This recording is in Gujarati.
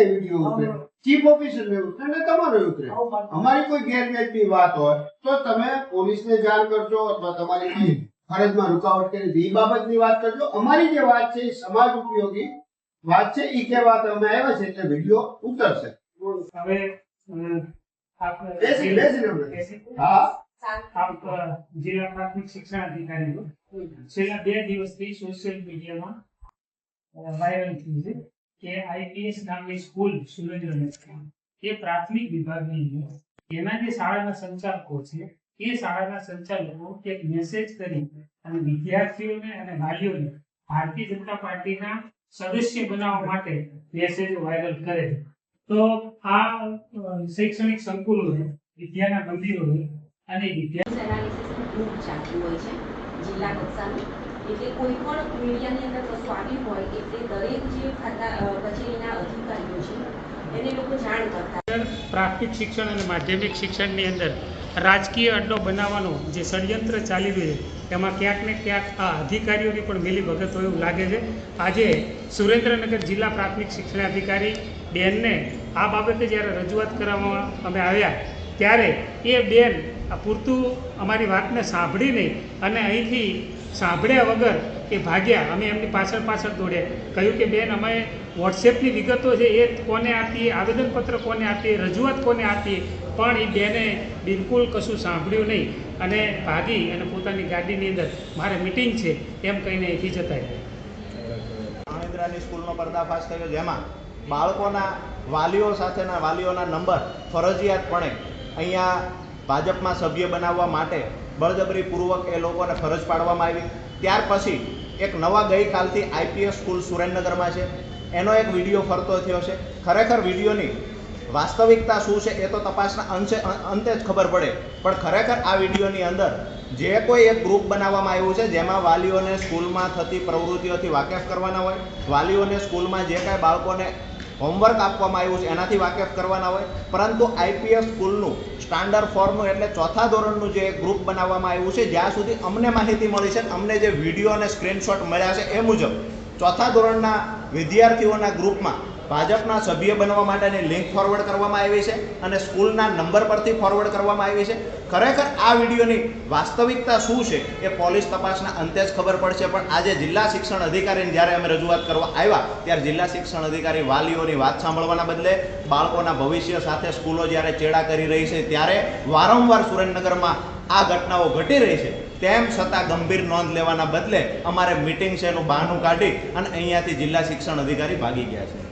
ડીપીઓ ઉતરે ચીફ ઓફિસર ને ઉતરે ને તમારો ઉતરે અમારી કોઈ ગેરવ્યાજબી વાત હોય તો તમે પોલીસને જાણ કરજો અથવા તમારી કોઈ ફરજમાં રૂકાવટ કરી એ બાબતની વાત કરજો. અમારી જે વાત છે એ સમાજ ઉપયોગી વાત છે. એ કહેવા અમે આવ્યા છે એટલે વીડિયો ઉતરશે. હવે આપ જિલ્લા પ્રાથમિક શિક્ષણ અધિકારી છેલ્લા બે દિવસથી સોશિયલ મીડિયામાં વાયરલ થયું છે કે આઈપીએસ નામની સ્કૂલ સુરેન્દ્રનગર એ પ્રાથમિક વિભાગની એના જે શાળાના સંચાલકો છે, એ શાળાના સંચાલકો એક મેસેજ કરી અને વિદ્યાર્થીઓને અને વાલીઓને ભારતીય જનતા પાર્ટીના સદસ્ય બનાવવા માટે મેસેજ વાયરલ કરે તો આ શૈક્ષણિક સંકુલો વિદ્યાના મંદિરો અને વિદ્યા જિલ્લા કક્ષાનું. એટલે કોઈ પણ મીડિયાની અંદર આવ્યું હોય એટલે દરેક જે ખાતા કચેરીના અધિકારીઓ છે, એને લોકો જાણ કરતા. પ્રાથમિક શિક્ષણ અને માધ્યમિક શિક્ષણની અંદર રાજકીય અડ્ડો બનાવવાનો જે ષડયંત્ર ચાલી રહ્યું છે, એમાં ક્યાંક ને ક્યાંક આ અધિકારીઓની પણ મિલી ભગત હોય એવું લાગે છે. આજે સુરેન્દ્રનગર જિલ્લા પ્રાથમિક શિક્ષણાધિકારી બેનને આ બાબતે જ્યારે રજૂઆત કરવામાં અમે આવ્યા, ત્યારે એ બેન પૂરતું અમારી વાતને સાંભળીને અને અહીંથી સાંભળ્યા વગર એ ભાગ્યા. અમે એમની પાછળ પાછળ દોડ્યા. કહ્યું કે, બેન, અમે વોટ્સએપની વિગતો છે, એ કોને આપીએ? આવેદનપત્ર કોને આપીએ? રજૂઆત કોને આપીએ? પણ એ બેને બિલકુલ કશું સાંભળ્યું નહીં. અને ભાગી અને પોતાની ગાડીની અંદર, મારે મિટિંગ છે. એમ કહીને અહીંથી જતા રહ્યા મહેન્દ્રાની સ્કૂલનો પર્દાફાશ થયો, જેમાં બાળકોના વાલીઓ સાથેના વાલીઓના નંબર ફરજિયાતપણે અહીંયા ભાજપમાં સભ્ય બનાવવા માટે બળજબરીપૂર્વક એ લોકોને ફરજ પાડવામાં આવી. ત્યાર પછી એક નવા ગઈકાલથી આઈપીએસ સ્કૂલ સુરેન્દ્રનગરમાં છે. એનો એક વીડિયો ફરતો થયો છે. ખરેખર વિડીયોની વાસ્તવિકતા શું છે એ તો તપાસના અંશે અંતે જ ખબર પડે. પણ ખરેખર આ વિડીયોની અંદર જે કોઈ એક ગ્રુપ બનાવવામાં આવ્યું છે, જેમાં વાલીઓને સ્કૂલમાં થતી પ્રવૃત્તિઓથી વાકેફ કરવાના હોય, વાલીઓને સ્કૂલમાં જે કાંઈ બાળકોને હોમવર્ક આપવામાં આવ્યું છે. એનાથી વાકેફ કરવાના હોય. પરંતુ આઈપીએસ સ્કૂલનું સ્ટાન્ડર્ડ ફોર્મનું એટલે ચોથા ધોરણનું જે ગ્રુપ બનાવવામાં આવ્યું છે, જ્યાં સુધી અમને માહિતી મળી છે અમને જે વીડિયો અને સ્ક્રીનશોટ મળ્યા છે એ મુજબ, ચોથા ધોરણના વિદ્યાર્થીઓના ગ્રુપમાં ભાજપના સભ્ય બનવા માટેની લિંક ફોરવર્ડ કરવામાં આવી છે અને સ્કૂલના નંબર પરથી ફોરવર્ડ કરવામાં આવી છે. ખરેખર આ વિડીયોની વાસ્તવિકતા શું છે એ પોલીસ તપાસના અંતે જ ખબર પડશે. પણ આજે જિલ્લા શિક્ષણ અધિકારીને જ્યારે અમે રજૂઆત કરવા આવ્યા, ત્યારે જિલ્લા શિક્ષણ અધિકારી વાલીઓની વાત સાંભળવાના બદલે બાળકોના ભવિષ્ય સાથે સ્કૂલો જ્યારે ચેડા કરી રહી છે, ત્યારે વારંવાર સુરેન્દ્રનગરમાં આ ઘટનાઓ ઘટી રહી છે. તેમ છતાં ગંભીર નોંધ લેવાના બદલે અમારે મિટિંગ છે એનું બહાનું કાઢી અને અહીંયાથી જિલ્લા શિક્ષણ અધિકારી ભાગી ગયા છે.